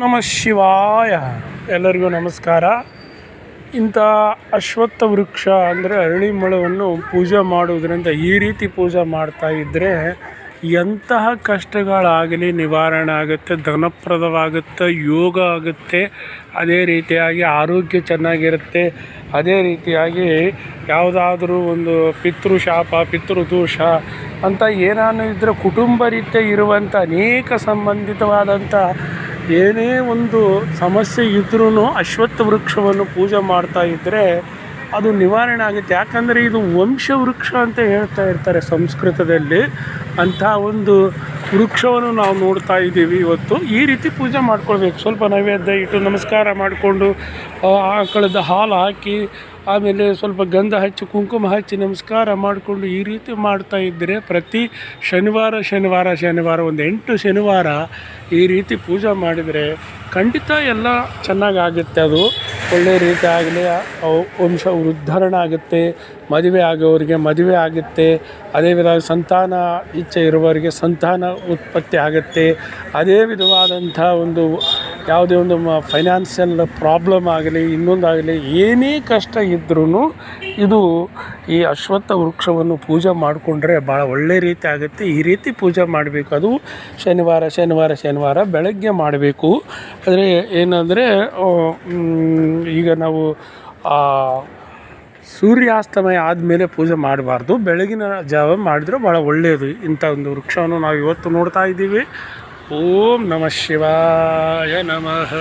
ನಮ ಶಿವಾಯ. ಎಲ್ಲರಿಗೂ ನಮಸ್ಕಾರ. ಇಂಥ ಅಶ್ವತ್ಥ ವೃಕ್ಷ ಅಂದರೆ ಅರಳಿ ಮಳವನ್ನು ಪೂಜೆ ಮಾಡುವುದರಿಂದ ಈ ರೀತಿ ಪೂಜೆ ಮಾಡ್ತಾ ಇದ್ದರೆ ಎಂತಹ ಕಷ್ಟಗಳಾಗಲಿ ನಿವಾರಣೆ ಆಗುತ್ತೆ, ಧನಪ್ರದವಾಗುತ್ತೆ, ಯೋಗ ಆಗುತ್ತೆ, ಅದೇ ರೀತಿಯಾಗಿ ಆರೋಗ್ಯ ಚೆನ್ನಾಗಿರುತ್ತೆ, ಅದೇ ರೀತಿಯಾಗಿ ಯಾವುದಾದ್ರೂ ಒಂದು ಪಿತೃಶಾಪ, ಪಿತೃದೋಷ ಪಿತೃ ದೋಷ ಅಂತ ಏನಾನು ಇದ್ದರೆ ಕುಟುಂಬ ರೀತಿಯ ಇರುವಂಥ ಅನೇಕ ಸಂಬಂಧಿತವಾದಂಥ ಏನೇ ಒಂದು ಸಮಸ್ಯೆ ಇದ್ರೂ ಅಶ್ವತ್ಥ ವೃಕ್ಷವನ್ನು ಪೂಜೆ ಮಾಡ್ತಾ ಇದ್ದರೆ ಅದು ನಿವಾರಣೆ ಆಗುತ್ತೆ. ಯಾಕಂದರೆ ಇದು ವಂಶ ವೃಕ್ಷ ಅಂತ ಹೇಳ್ತಾ ಇರ್ತಾರೆ ಸಂಸ್ಕೃತದಲ್ಲಿ. ಅಂಥ ಒಂದು ವೃಕ್ಷವನ್ನು ನಾವು ನೋಡ್ತಾ ಇದ್ದೀವಿ ಇವತ್ತು. ಈ ರೀತಿ ಪೂಜೆ ಮಾಡ್ಕೊಳ್ಬೇಕು. ಸ್ವಲ್ಪ ನೈವೇದ್ಯ ಇಟ್ಟು ನಮಸ್ಕಾರ ಮಾಡಿಕೊಂಡು ಆಕಳದ ಹಾಲು ಹಾಕಿ, ಆಮೇಲೆ ಸ್ವಲ್ಪ ಗಂಧ ಹಚ್ಚಿ, ಕುಂಕುಮ ಹಚ್ಚಿ ನಮಸ್ಕಾರ ಮಾಡಿಕೊಂಡು ಈ ರೀತಿ ಮಾಡ್ತಾ ಇದ್ದರೆ ಪ್ರತಿ ಶನಿವಾರ ಶನಿವಾರ ಶನಿವಾರ, ಒಂದು ಎಂಟು ಶನಿವಾರ ಈ ರೀತಿ ಪೂಜೆ ಮಾಡಿದರೆ ಖಂಡಿತ ಎಲ್ಲ ಚೆನ್ನಾಗಾಗುತ್ತೆ ಅದು. ಒಳ್ಳೆಯ ಆಗಲಿ ವಂಶ ಉದ್ಧರಣ ಆಗುತ್ತೆ, ಮದುವೆ ಆಗೋರಿಗೆ ಮದುವೆ ಆಗುತ್ತೆ, ಅದೇ ವಿಧ ಸಂತಾನ ಇಚ್ಛೆ ಇರುವವರಿಗೆ ಸಂತಾನ ಉತ್ಪತ್ತಿ ಆಗುತ್ತೆ, ಅದೇ ವಿಧವಾದಂಥ ಒಂದು ಯಾವುದೇ ಒಂದು ಮ ಫೈನಾನ್ಸಿಯಲ್ ಪ್ರಾಬ್ಲಮ್ ಆಗಲಿ, ಇನ್ನೊಂದಾಗಲಿ, ಏನೇ ಕಷ್ಟ ಇದ್ರೂ ಇದು ಈ ಅಶ್ವತ್ಥ ವೃಕ್ಷವನ್ನು ಪೂಜೆ ಮಾಡಿಕೊಂಡ್ರೆ ಭಾಳ ಒಳ್ಳೆ ರೀತಿ ಆಗುತ್ತೆ. ಈ ರೀತಿ ಪೂಜೆ ಮಾಡಬೇಕು. ಅದು ಶನಿವಾರ ಶನಿವಾರ ಶನಿವಾರ ಬೆಳಗ್ಗೆ ಮಾಡಬೇಕು. ಆದರೆ ಏನಂದರೆ ಈಗ ನಾವು ಸೂರ್ಯಾಸ್ತಮಯ ಆದಮೇಲೆ ಪೂಜೆ ಮಾಡಬಾರ್ದು. ಬೆಳಗಿನ ಜಾವ ಮಾಡಿದ್ರೆ ಭಾಳ ಒಳ್ಳೆಯದು ಇಂಥ ಒಂದು ವೃಕ್ಷವನ್ನು ನಾವು ಇವತ್ತು ನೋಡ್ತಾ ಇದ್ದೀವಿ. ಓಂ ನಮಃ ಶಿವಾಯ ನಮಃ